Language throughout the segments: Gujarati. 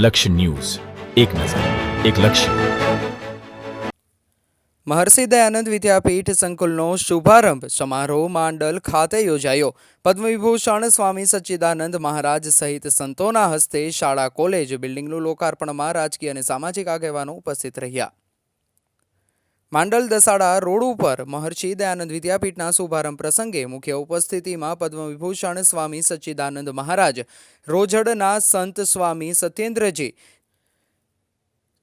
લક્ષ્ય ન્યૂઝ. એક નજર, એક લક્ષ્ય. મહર્ષિ દયાનંદ વિદ્યાપીઠ સંકુલનો શુભારંભ સમારોહ માંડલ ખાતે યોજાયો. પદ્મવિભૂષણ સ્વામી સચ્ચિદાનંદ મહારાજ સહિત સંતોના હસ્તે શાળા, કોલેજ, બિલ્ડિંગનું લોકાર્પણમાં રાજકીય અને સામાજિક આગેવાનો ઉપસ્થિત રહ્યા. માંડલ દસાડા રોડ ઉપર મહર્ષિ દયાનંદ વિદ્યાપીઠના શુભારંભ પ્રસંગે મુખ્ય ઉપસ્થિતિમાં પદ્મવિભૂષણ સ્વામી સચ્ચિદાનંદ મહારાજ, રોજડના સંત સ્વામી સત્યેન્દ્રજી,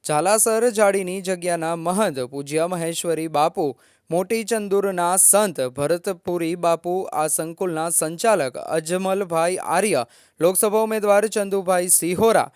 ઝાલાસર જાડીની જગ્યાના મહંત પૂજ્ય મહેશ્વરી બાપુ, મોટી ચંદુરના સંત ભરતપુરી બાપુ, આ સંકુલના સંચાલક અજમલભાઈ આર્ય, લોકસભા ઉમેદવાર ચંદુભાઈ સિહોરા,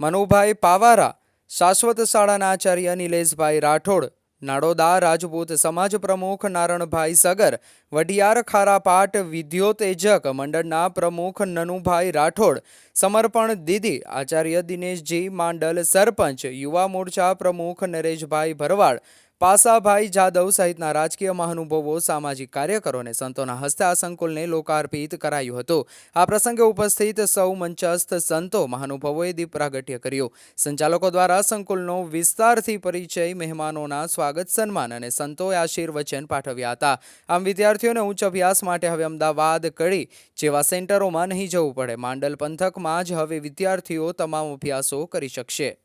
મનુભાઈ પાવારા, શાશ્વત શાળાના આચાર્ય નિલેશભાઈ રાઠોડ નાડોદા રાજપૂત સમાજ પ્રમુખ નારણભાઈ સગર વઢિયાર ખારાપાટ વિદ્યોતેજક મંડળના પ્રમુખ નનુભાઈ રાઠોડ સમર્પણ દીદી આચાર્ય દિનેશજી માંડલ સરપંચ યુવા મોરચા પ્રમુખ નરેશભાઈ ભરવાડ પાસાભાઈ જાદવ સહિતના રાજકીય મહાનુભાવો, સામાજિક કાર્યકરો અને સંતોના હસ્તે આ સંકુલને લોકાર્પિત કરાયું હતું. આ પ્રસંગે ઉપસ્થિત સૌ મંચસ્થ સંતો મહાનુભાવોએ દીપ પ્રાગટ્ય કર્યું. સંચાલકો દ્વારા સંકુલનો વિસ્તારથી પરિચય, મહેમાનોના સ્વાગત, સન્માન અને સંતોએ આશીર્વચન પાઠવ્યા હતા. આમ વિદ્યાર્થીઓને ઉચ્ચ અભ્યાસ માટે હવે અમદાવાદ કડી જેવા સેન્ટરોમાં નહીં જવું પડે. માંડલ પંથકમાં જ હવે વિદ્યાર્થીઓ તમામ અભ્યાસો કરી શકશે.